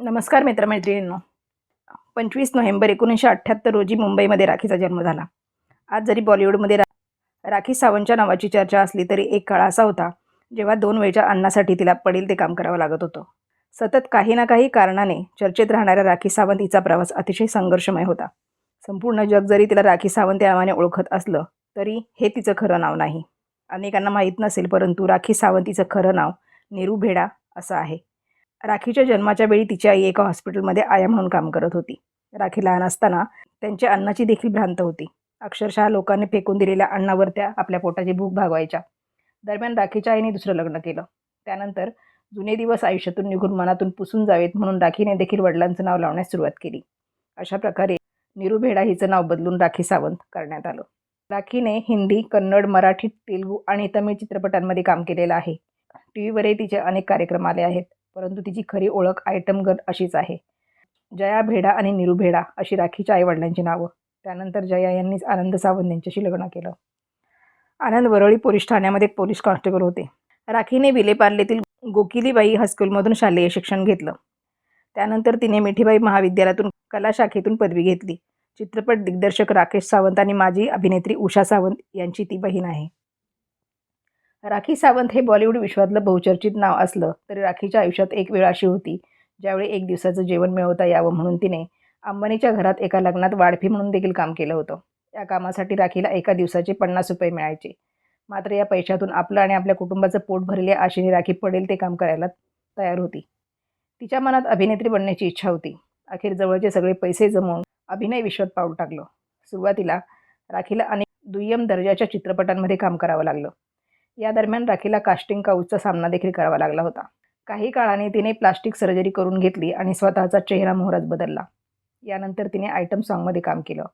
नमस्कार मित्रमैत्रिणींनो. पंचवीस नोव्हेंबर एकोणीसशे अठ्ठ्याहत्तर रोजी मुंबईमध्ये राखीचा जन्म झाला. आज जरी बॉलिवूडमध्ये रा राखी सावंतच्या नावाची चर्चा असली तरी एक काळ असा होता जेव्हा दोन वेळच्या अन्नासाठी तिला पडेल ते काम करावं लागत होतं. सतत काही ना काही कारणाने चर्चेत राहणाऱ्या राखी सावंत हिचा प्रवास अतिशय संघर्षमय होता. संपूर्ण जग जरी तिला राखी सावंत या नावाने ओळखत असलं तरी हे तिचं खरं नाव नाही. अनेकांना माहीत नसेल परंतु राखी सावंत तिचं खरं नाव नेरू भेडा असं आहे. राखीच्या जन्माच्या वेळी तिची आई एका हॉस्पिटलमध्ये आया म्हणून काम करत होती. राखी लहान असताना त्यांच्या अन्नाची देखील भ्रांत होती. अक्षरशः लोकांनी फेकून दिलेल्या अन्नावर त्या आपल्या पोटाची भूक भागवायच्या. दरम्यान राखीच्या आईने दुसरं लग्न केलं. त्यानंतर जुने दिवस आयुष्यातून निघून मनातून पुसून जावेत म्हणून राखीने देखील वडिलांचं नाव लावण्यास सुरुवात केली. अशा प्रकारे निरू भेडा हिचं नाव बदलून राखी सावंत करण्यात आलं. राखीने हिंदी कन्नड मराठी तेलुगू आणि तमिळ चित्रपटांमध्ये काम केलेलं आहे. टी व्हीवरही तिचे अनेक कार्यक्रम आले आहेत. परंतु तिची खरी ओळख आयटम गर्ल अशीच आहे. जया भेडा आणि निरू भेडा अशी राखीच्या आईवडिलांची नावं. त्यानंतर जया यांनीच आनंद सावंत यांच्याशी लग्न केलं. आनंद वरळी पोलीस ठाण्यामध्ये पोलीस कॉन्स्टेबल होते. राखीने विलेपार्लेतील गोकिलीबाई हायस्कूलमधून शालेय शिक्षण घेतलं. त्यानंतर तिने मिठीबाई महाविद्यालयातून कला शाखेतून पदवी घेतली. चित्रपट दिग्दर्शक राकेश सावंत आणि माजी अभिनेत्री उषा सावंत यांची ती बहीण आहे. राखी सावंत हे बॉलिवूड विश्वातलं बहुचर्चित नाव असलं तरी राखीच्या आयुष्यात एक वेळ अशी होती ज्यावेळी एक दिवसाचं जेवण मिळवता यावं म्हणून तिने अंबानीच्या घरात एका लग्नात वाढफी म्हणून देखील काम केलं होतं. या कामासाठी राखीला एका दिवसाचे पन्नास रुपये मिळायचे. मात्र या पैशातून आपलं आणि आपल्या कुटुंबाचं पोट भरले आशेने राखी पडेल ते काम करायला तयार होती. तिच्या मनात अभिनेत्री बनण्याची इच्छा होती. अखेर जवळचे सगळे पैसे जमवून अभिनय विश्वात पाऊल टाकलं. सुरुवातीला राखीला अनेक दुय्यम दर्जाच्या चित्रपटांमध्ये काम करावं लागलं. या दरम्यान राखीला कास्टिंग काउचचा सामना देखील करावा लागला होता. काही काळाने तिने प्लास्टिक सर्जरी करून घेतली आणि स्वतःचा चेहरा मोहराच बदलला. यानंतर तिने आयटम सॉन्गमध्ये काम केलं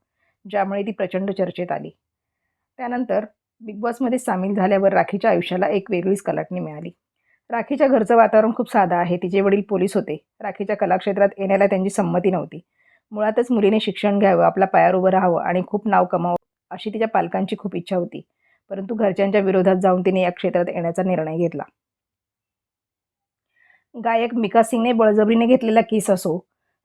ज्यामुळे ती प्रचंड चर्चेत आली. त्यानंतर बिग बॉसमध्ये सामील झाल्यावर राखीच्या आयुष्याला एक वेगळीच कलाटणी मिळाली. राखीच्या घरचं वातावरण खूप साधं आहे. तिचे वडील पोलीस होते. राखीच्या कलाक्षेत्रात येण्याला त्यांची संमती नव्हती. मुळातच मुलीने शिक्षण घ्यावं आपला पायावर उभं राहावं आणि खूप नाव कमावं अशी तिच्या पालकांची खूप इच्छा होती. परंतु घरच्यांच्या विरोधात जाऊन तिने या क्षेत्रात येण्याचा निर्णय घेतला. गायक मिका सिंगने बळजबरीने घेतलेला किस असो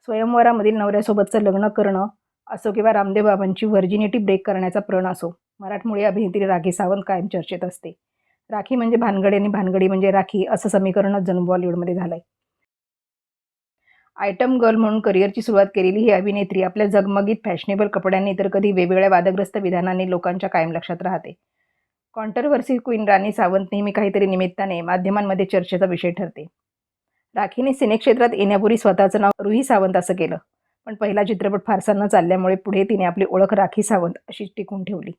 स्वयंवरामधील नवऱ्यासोबतचं लग्न करणं असो किंवा रामदेव बाबांची व्हर्जिनिटी ब्रेक करण्याचा प्रण असो मराठमोळी अभिनेत्री राखी सावंत कायम चर्चेत असते. राखी म्हणजे भानगडी आणि भानगडी म्हणजे राखी असं समीकरणच जणू बॉलिवूडमध्ये झालंय. आयटम गर्ल म्हणून करिअरची सुरुवात केलेली ही अभिनेत्री आपल्या जगमगीत फॅशनेबल कपड्यांनी तर कधी वेगवेगळ्या वादग्रस्त विधानांनी लोकांच्या कायम लक्षात राहते. कॉन्ट्रवर्सी क्वीन राणी सावंत नेहमी काहीतरी निमित्ताने माध्यमांमध्ये चर्चेचा विषय ठरते. राखीने सिनेक्षेत्रात येण्यापूर्वी स्वतःचं नाव रुही सावंत असं केलं. पण पहिला चित्रपट फारसा न चालल्यामुळे पुढे तिने आपली ओळख राखी सावंत अशी टिकून ठेवली.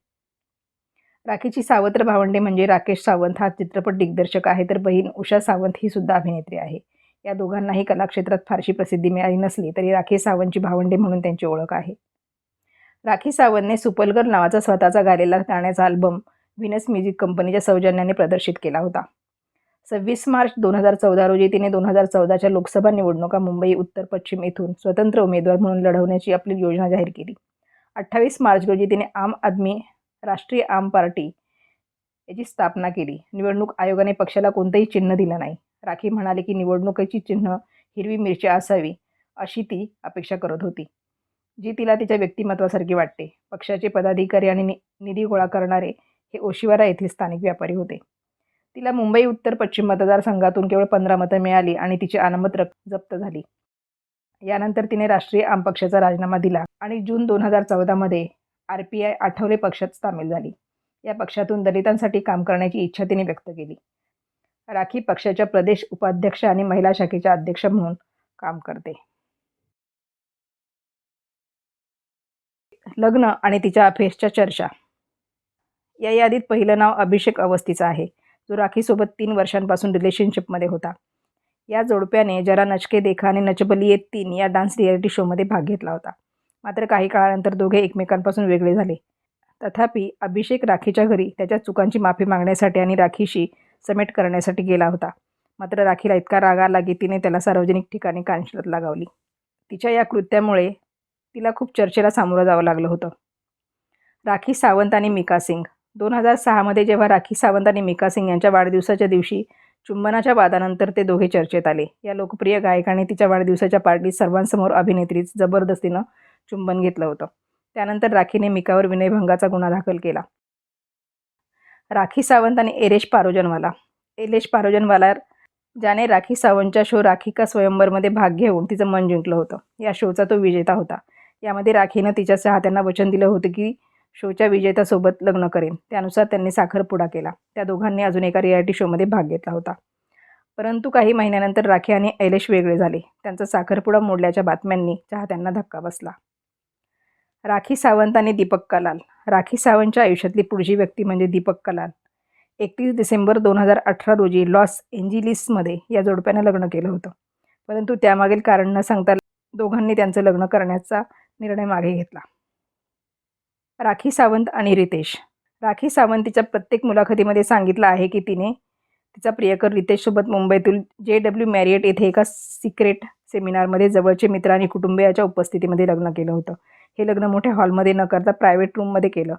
राखीची सावत्र भावंडे म्हणजे राकेश सावंत हा चित्रपट दिग्दर्शक आहे तर बहीण उषा सावंत ही सुद्धा अभिनेत्री आहे. या दोघांनाही कलाक्षेत्रात फारशी प्रसिद्धी मिळाली नसली तरी राखी सावंतची भावंडे म्हणून त्यांची ओळख आहे. राखी सावंतने सुपलगर नावाचा स्वतःचा गायलेला गाण्याचा अल्बम व्हिनस म्युझिक कंपनीच्या सौजन्याने प्रदर्शित केला होता. सव्वीस मार्च दोन हजार चौदा रोजी तिने दोन हजार चौदाच्या लोकसभा निवडणुका मुंबई उत्तर पश्चिम येथून स्वतंत्र उमेदवार म्हणून लढवण्याची आपली योजना जाहीर केली. अठ्ठावीस मार्च रोजी तिने आम आदमी राष्ट्रीय आम पार्टी याची स्थापना केली. निवडणूक आयोगाने पक्षाला कोणतंही चिन्ह दिलं नाही. राखी म्हणाले की निवडणुकीची चिन्ह हिरवी मिरची असावी अशी ती अपेक्षा करत होती. जी तिला तिच्या व्यक्तिमत्वासारखी वाटते. पक्षाचे पदाधिकारी आणि नि निधी गोळा करणारे हे ओशिवारा येथील स्थानिक व्यापारी होते. तिला मुंबई उत्तर पश्चिम मतदारसंघातून केवळ पंधरा मतं मिळाली आणि तिची अनामत रक जप्त झाली. यानंतर तिने राष्ट्रीय आम पक्षाचा राजीनामा दिला आणि जून दोन हजार चौदामध्ये आर पी आय आठवले पक्षात सामील झाली. या पक्षातून दलितांसाठी काम करण्याची इच्छा तिने व्यक्त केली. राखी पक्षाच्या प्रदेश उपाध्यक्ष आणि महिला शाखेच्या अध्यक्ष म्हणून काम करते. लग्न आणि तिच्या अफेसच्या चर्चा. या यादीत पहिलं नाव अभिषेक अवस्थीचं आहे. जो राखीसोबत तीन वर्षांपासून रिलेशनशिपमध्ये होता. या जोडप्याने जरा नचके देखा आणि नचबली येत तीन या डान्स रियालिटी शोमध्ये भाग घेतला होता. मात्र काही काळानंतर दोघे एकमेकांपासून वेगळे झाले. तथापि अभिषेक राखीच्या घरी त्याच्या चुकांची माफी मागण्यासाठी आणि राखीशी समेट करण्यासाठी गेला होता. मात्र राखीला इतका राग आला की तिने त्याला सार्वजनिक ठिकाणी कानशिलात लगावली. तिच्या या कृत्यामुळे तिला खूप चर्चेला सामोरं जावं लागलं होतं. राखी सावंत आणि मिका सिंग. दोन हजार सहामध्ये जेव्हा राखी सावंत आणि मिका सिंग यांच्या वाढदिवसाच्या दिवशी चुंबनाच्या वादानंतर ते दोघे चर्चेत आले. या लोकप्रिय गायकाने तिच्या वाढदिवसाच्या पार्टीत सर्वांसमोर अभिनेत्रीच जबरदस्तीनं चुंबन घेतलं होतं. त्यानंतर राखीने मिकावर विनयभंगाचा गुन्हा दाखल केला. राखी सावंत आणि एरेश पारोजनवाला. एलेश पारोजनवाला ज्याने राखी सावंतच्या शो राखी का स्वयंवरमध्ये भाग घेऊन तिचं मन जिंकलं होतं. या शोचा तो विजेता होता. यामध्ये राखीनं तिच्या चाहत्यांना वचन दिलं होतं की शोच्या विजेत्यासोबत लग्न करेन. त्यानुसार त्यांनी साखरपुडा केला. त्या दोघांनी अजून एका रियालिटी शोमध्ये भाग घेतला होता. परंतु काही महिन्यानंतर राखी आणि ऐलेश वेगळे झाले. त्यांचा साखरपुडा मोडल्याच्या बातम्यांनी चाहत्यांना धक्का बसला. राखी सावंत आणि दीपक कलाल. राखी सावंतच्या आयुष्यातली पुढची व्यक्ती म्हणजे दीपक कलाल. एकतीस डिसेंबर दोन हजार अठरा रोजी लॉस एंजिलिसमध्ये या जोडप्यानं लग्न केलं होतं. परंतु त्यामागील कारण न सांगता दोघांनी त्यांचं लग्न करण्याचा निर्णय मागे घेतला. राखी सावंत आणि रितेश. राखी सावंत तिच्या प्रत्येक मुलाखतीमध्ये सांगितलं आहे की तिने तिचा प्रियकर रितेशसोबत मुंबईतील जे डब्ल्यू मॅरियट येथे एका सिक्रेट सेमिनारमध्ये जवळचे मित्र आणि कुटुंबियाच्या उपस्थितीमध्ये लग्न केलं होतं. हे लग्न मोठ्या हॉलमध्ये न करता प्रायव्हेट रूममध्ये केलं.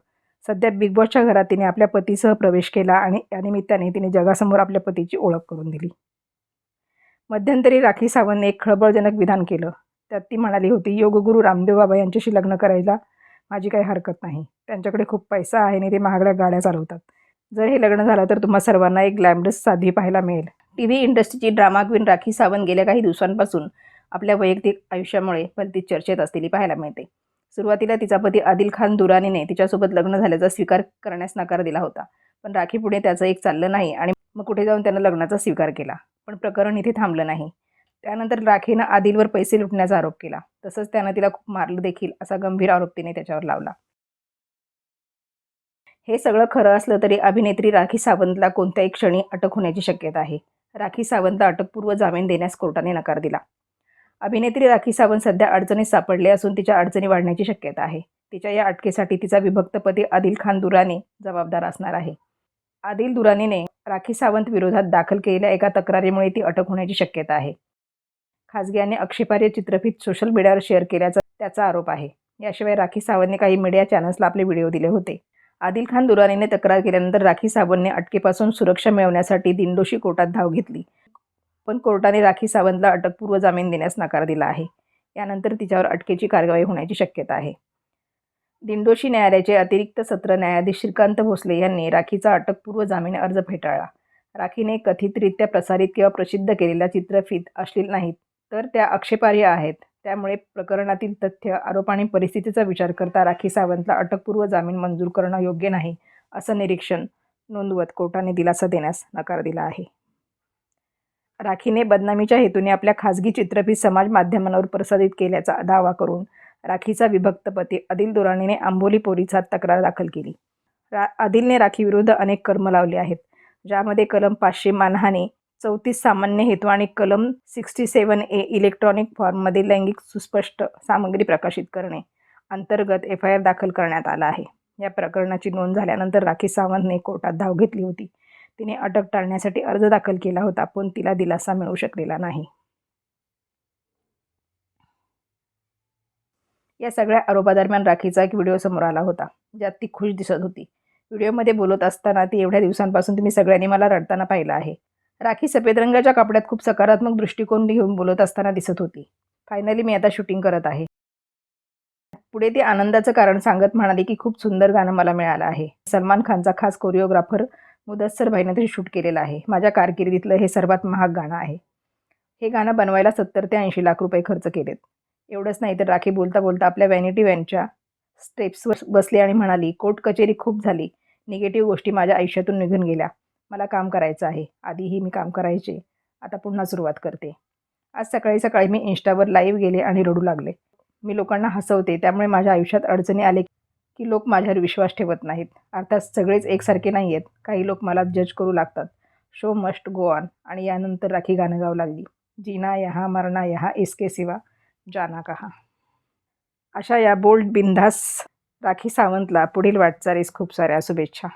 सध्या बिग बॉसच्या घरात तिने आपल्या पतीसह प्रवेश केला आणि या निमित्ताने तिने जगासमोर आपल्या पतीची ओळख करून दिली. मध्यंतरी राखी सावंतने एक खळबळजनक विधान केलं. त्यात ती म्हणाली होती योगगुरू रामदेव बाबा यांच्याशी लग्न करायला माझी काही हरकत नाही. त्यांच्याकडे खूप पैसा आहे आणि ते महागड्या गाड्या चालवतात. जर हे लग्न झालं तर तुम्हा सर्वांना एक ग्लॅमरस साधी पाहायला मिळेल. टी व्ही इंडस्ट्रीची ड्रामा क्वीन राखी सावंत गेल्या काही दिवसांपासून आपल्या वैयक्तिक आयुष्यामुळे भलती चर्चेत असलेली पाहायला मिळते. सुरुवातीला तिचा पती आदिल खान दुरानीने तिच्यासोबत लग्न झाल्याचा स्वीकार करण्यास नकार दिला होता. पण राखी पुढे त्याचं एक चाललं नाही आणि मग कुठे जाऊन त्यानं लग्नाचा स्वीकार केला? पण प्रकरण इथे थांबलं नाही. त्यानंतर राखीनं आदिलवर पैसे लुटण्याचा आरोप केला. तसंच त्यानं तिला खूप मारलं देखील असा गंभीर आरोप तिने त्याच्यावर लावला. हे सगळं खरं असलं तरी अभिनेत्री राखी सावंतला कोणत्याही क्षणी अटक होण्याची शक्यता आहे. राखी सावंतला अटकपूर्व जामीन देण्यास कोर्टाने नकार दिला. अभिनेत्री राखी सावंत सध्या अडचणीत सापडले असून तिच्या अडचणी वाढण्याची शक्यता आहे. तिच्या या अटकेसाठी तिचा विभक्त पती आदिल खान दुराने जबाबदार असणार आहे. आदिल दुरानीने राखी सावंत विरोधात दाखल केलेल्या एका तक्रारीमुळे ती अटक होण्याची शक्यता आहे. खाजगी आणि आक्षेपार्ह चित्रफित सोशल मीडियावर शेअर केल्याचा त्याचा आरोप आहे. याशिवाय राखी सावंतने काही मीडिया चॅनल्सला आपले व्हिडिओ दिले होते. आदिल खान दुरानीने तक्रार केल्यानंतर राखी सावंतने अटकेपासून सुरक्षा मिळवण्यासाठी दिंडोशी कोर्टात धाव घेतली. पण कोर्टाने राखी सावंतला अटकपूर्व जामीन देण्यास नकार दिला आहे. यानंतर तिच्यावर अटकेची कारवाई होण्याची शक्यता आहे. दिंडोशी न्यायालयाचे अतिरिक्त सत्र न्यायाधीश श्रीकांत भोसले यांनी राखीचा अटकपूर्व जामीन अर्ज फेटाळला. राखीने कथितरित्या प्रसारित किंवा प्रसिद्ध केलेल्या चित्रफीत अश्लील नाहीत. तर त्या आक्षेपार्ह आहेत. त्यामुळे प्रकरणातील तथ्य आरोप आणि परिस्थितीचा विचार करता राखी सावंतला अटकपूर्व जामीन मंजूर करणं योग्य नाही असं निरीक्षण नोंदवत कोर्टाने दिलासा देण्यास नकार दिला आहे. राखीने बदनामीच्या हेतूने आपल्या खाजगी चित्रफीत समाज माध्यमांवर प्रसारित केल्याचा दावा करून राखीचा विभक्त पती आदिल दुराणीने आंबोली पोलिसात तक्रार दाखल केली. रा आदिलने राखीविरुद्ध अनेक कर्म लावले आहेत ज्यामध्ये कलम पाचशे मानहानी चौतीस सामान्य हेतू आणि कलम सिक्स्टी सेवन ए इलेक्ट्रॉनिक फॉर्ममध्ये लैंगिक सुस्पष्ट सामग्री प्रकाशित करणे अंतर्गत एफ आय आर दाखल करण्यात आला आहे. या प्रकरणाची नोंद झाल्यानंतर राखी सावंतने कोर्टात धाव घेतली होती. तिने अटक टाळण्यासाठी अर्ज दाखल केला होता पण तिला दिलासा मिळू शकलेला नाही. या सगळ्या आरोपादरम्यान राखीचा एक व्हिडिओ समोर आला होता ज्यात ती खुश दिसत होती. व्हिडिओमध्ये बोलत असताना ती एवढ्या दिवसांपासून तुम्ही सगळ्यांनी मला रडताना पाहिलं आहे. राखी सफेद रंगाच्या कपड्यात खूप सकारात्मक दृष्टिकोन घेऊन बोलत असताना दिसत होती. फायनली मी आता शूटिंग करत आहे. पुढे ती आनंदाचं कारण सांगत म्हणाली की खूप सुंदर गाणं मला मिळालं आहे. सलमान खानचा खास कोरिओग्राफर मुदस्सर भाईने ते शूट केलेलं आहे. माझ्या कारकिर्दीतलं हे सर्वात महाग गाणं आहे. हे गाणं बनवायला सत्तर ते ऐंशी लाख रुपये खर्च केलेत. एवढंच नाही तर राखी बोलता बोलता आपल्या वॅनिटी वॅनच्या स्टेप्सवर बसली आणि म्हणाली कोर्ट कचेरी खूप झाली. निगेटिव्ह गोष्टी माझ्या आयुष्यातून निघून गेल्या. मला काम करायचं आहे. आधीही मी काम करायचे. आता पुन्हा सुरुवात करते. आज सकाळी सकाळी मी इन्स्टावर लाईव्ह गेले आणि रडू लागले. मी लोकांना हसवते. त्यामुळे माझ्या आयुष्यात अडचणी आले की लोक माझ्यावर विश्वास ठेवत नाहीत. अर्थात सगळेच एकसारखे नाही आहेत काही लोक मला जज करू लागतात. Show must go on. आणि यानंतर राखी गाणं गाऊ लागली. जीना यहा मरणा यहा इसके सिवा जाना कहा? अशा या बोल्ड बिंधास राखी सावंतला पुढील वाटचालीस खूप साऱ्या शुभेच्छा.